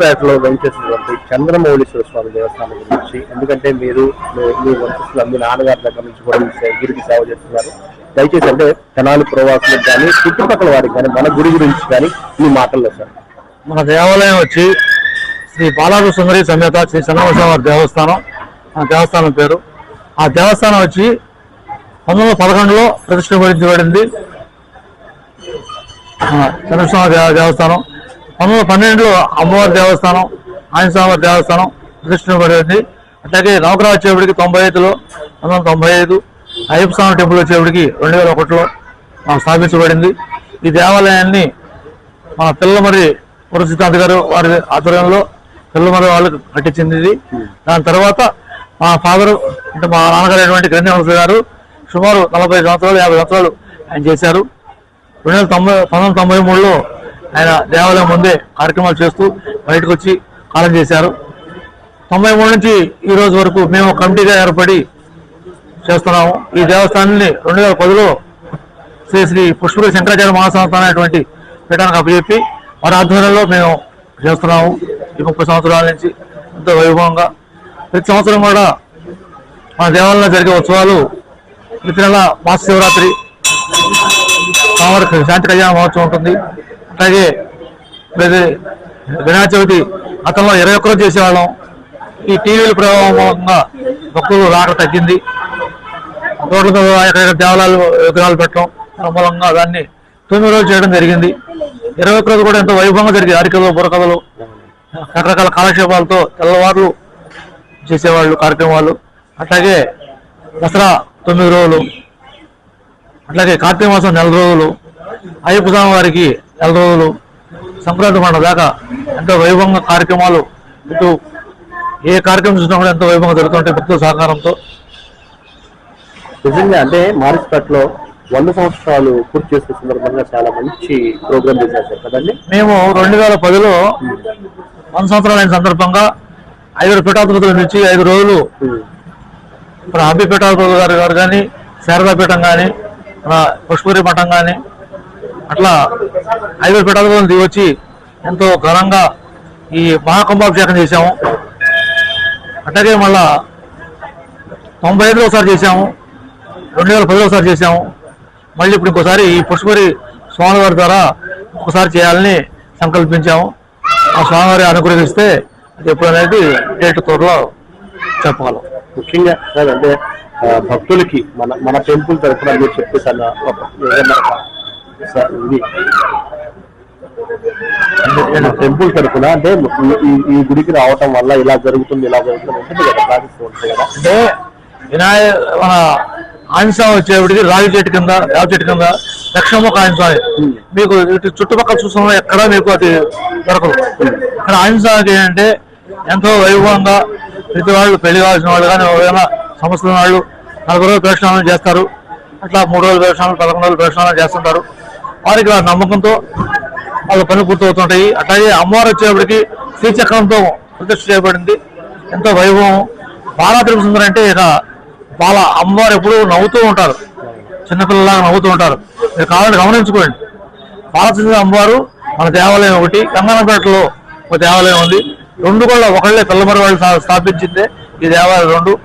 మార్క్స్పేటలో వెంకటేశ్వరటువంటి చంద్రమౌళీశ్వర స్వామి దేవస్థానం గురించి. ఎందుకంటే మీరు మీ- వంశస్థులు మీ నాన్నగారి దగ్గర నుంచి కూడా గిరికి సేవ చేస్తున్నారు. దయచేసి అంటే తెనాలి ప్రవాసులకు కానీ చుట్టుపక్కల వారికి కానీ మన గుడి గురించి కానీ మీ మాటల్లో సార్ మన దేవాలయం వచ్చి శ్రీ బాలాజు సుందరి సమేత శ్రీ చంద్రమోహన్ దేవస్థానం. ఆ దేవస్థానం పేరు. ఆ దేవస్థానం వచ్చి పంతొమ్మిది వందల పదకొండులో ప్రతిష్ఠించబడింది చంద్రస్వామి దేవస్థానం. పంతొమ్మిది పన్నెండులో అమ్మవారి దేవస్థానం ఆంజనేయస్వామి దేవస్థానం ప్రతిష్ఠించబడింది అట్లాగే నవగ్రహ వచ్చేప్పటికి తొంభై ఐదులో పంతొమ్మిది వందల తొంభై ఐదు అయ్యప్ప స్వామి టెంపుల్ వచ్చేప్పటికి రెండు వేల ఒకటిలో స్థాపించబడింది. ఈ దేవాలయాన్ని మన పిల్లమరి పురసిద్ధాంత్ గారు వారి ఆధ్వర్యంలో పిల్లమరి వాళ్ళు కట్టించింది ఇది. దాని తర్వాత మా ఫాదర్ అంటే మా నాన్నగారైనటువంటి అయినటువంటి గ్రంథి గారు సుమారు నలభై సంవత్సరాలు యాభై సంవత్సరాలు ఆయన చేశారు. రెండు వేల తొంభై పంతొమ్మిది వందల తొంభై మూడులో ఆయన దేవాలయం ముందే కార్యక్రమాలు చేస్తూ బయటకు వచ్చి కాలం చేశారు. తొంభై మూడు నుంచి ఈ రోజు వరకు మేము కమిటీగా ఏర్పడి చేస్తున్నాము. ఈ దేవస్థానాన్ని రెండు వేల పదిలో శ్రీ శ్రీ పుష్పగిరి శంకరాచార్య మహాసంస్థానం అనేటువంటి పీఠానికి అప్పచెప్పి వారి ఆధ్వర్యంలో మేము చేస్తున్నాము. ఈ ముప్పై సంవత్సరాల నుంచి ఎంతో వైభవంగా. ప్రతి సంవత్సరం కూడా మన దేవాలయంలో జరిగే ఉత్సవాలు ప్రతి నెల మాస శివరాత్రి సోమవారం శాంతి కళ్యాణ మహోత్సవం ఉంటుంది. అలాగే వినాయక చవితి గతంలో ఇరవై ఒక్క రోజు చేసేవాళ్ళం. ఈ టీవీల ప్రభావం భక్తులు రాక తగ్గింది. రోడ్ల మీద ఎక్కడెక్కడ దేవాలయాలు విగ్రహాలు పెట్టడం మూలంగా దాన్ని తొమ్మిది రోజులు చేయడం జరిగింది. ఇరవై ఒక్క రోజు కూడా ఎంతో వైభవంగా జరిగింది. హరికథలు బుర్రకథలు రకరకాల కాలక్షేపాలతో తెల్లవారులు చేసేవాళ్ళు కార్యక్రమాలు అట్లాగే దసరా తొమ్మిది రోజులు అట్లాగే కార్తీక మాసం నెల రోజులు అయ్యప్ప స్వామి వారికి నెల రోజులు సంక్రాంతి పండుగ దాకా ఎంతో వైభవంగా కార్యక్రమాలు ఇటు ఏ కార్యక్రమం చూసినా కూడా ఎంతో వైభవంగా జరుగుతుంటాయి భక్తుల సహకారంతో నిజంగా అంటే మార్క్స్పేటలో వంద సంవత్సరాలు పూర్తి చేసుకున్న సందర్భంగా చాలా మంచి ప్రోగ్రామ్ చేశారు కదండి మేము రెండు వేల పదిలో వంద సంవత్సరాలు అయిన సందర్భంగా ఐదు పీఠాధిపతుల నుంచి ఐదు రోజులు. మన హంపి పీఠాధిపతులు గారు గారు కానీ శారదా పీఠం కానీ మన పుష్పగిరి మఠం కానీ అట్లా హైవే పీఠాధిపతులు దిగొచ్చి వచ్చి ఎంతో ఘనంగా ఈ మహాకుంభాభిషేకం చేశాము. అట్లాగే మళ్ళా తొంభై ఐదులో ఒకసారి చేశాము. రెండు వేల పదిలో ఒకసారి చేశాము. మళ్ళీ ఇప్పుడు ఇంకోసారి ఈ పుష్పరి స్వామివారి ద్వారా ఒకసారి చేయాలని సంకల్పించాము. ఆ స్వామివారి అనుగ్రహిస్తే అది ఎప్పుడనేది డేట్ త్వరలో చెప్పగలం. ముఖ్యంగా సార్ అంటే భక్తులకి మన మన టెంపుల్ తరఫున మీరు చెప్పే ఇది టెంపుల్ తరఫున అంటే ఈ- ఈ- గుడికి రావటం వల్ల ఇలా జరుగుతుంది ఇలా జరుగుతుంది ఉంటుంది కదా ప్రాసెస్ ఉంటుంది కదా. అంటే వినాయ మన ఆంజనేయ వచ్చేప్పటికి రావి చెట్టు కింద రావి చెట్టు కింద దక్షిణముఖ ఆంజనేయ మీకు ఇటు చుట్టుపక్కల చూసిన ఎక్కడా మీకు అది దొరకదు. ఇక్కడ ఆంజనేయకి ఏంటంటే ఎంతో వైభవంగా ప్రతి వాళ్ళు పెళ్ళి కావాల్సిన వాళ్ళు కానీ ఏదైనా సమస్యల వాళ్ళు నలభై రోజులు ప్రదక్షిణాలు చేస్తారు. అట్లా మూడు రోజులు ప్రదక్షిణాలు పదకొండు రోజులు ప్రదక్షిణాలు చేస్తుంటారు. వారికి ఆ నమ్మకంతో వాళ్ళ పని పూర్తవుతుంటాయి. అట్లాగే అమ్మవారు వచ్చేప్పటికి శ్రీచక్రంతో ప్రతిష్ట చేయబడింది. ఎంతో వైభవం. బాలాత్రిపు సుందరం అంటే ఇక బాల అమ్మవారు ఎప్పుడూ నవ్వుతూ ఉంటారు. చిన్నపిల్లలాగా నవ్వుతూ ఉంటారు. మీరు కావాలని గమనించుకోండి. బాలచంద్ర అమ్మవారు మన దేవాలయం ఒకటి. కంగనపేటలో ఒక దేవాలయం ఉంది. రెండు కూడా ఒకళ్ళే పిల్లమరి వాళ్ళు స్థాపించిందే ఈ దేవాలయం రెండు.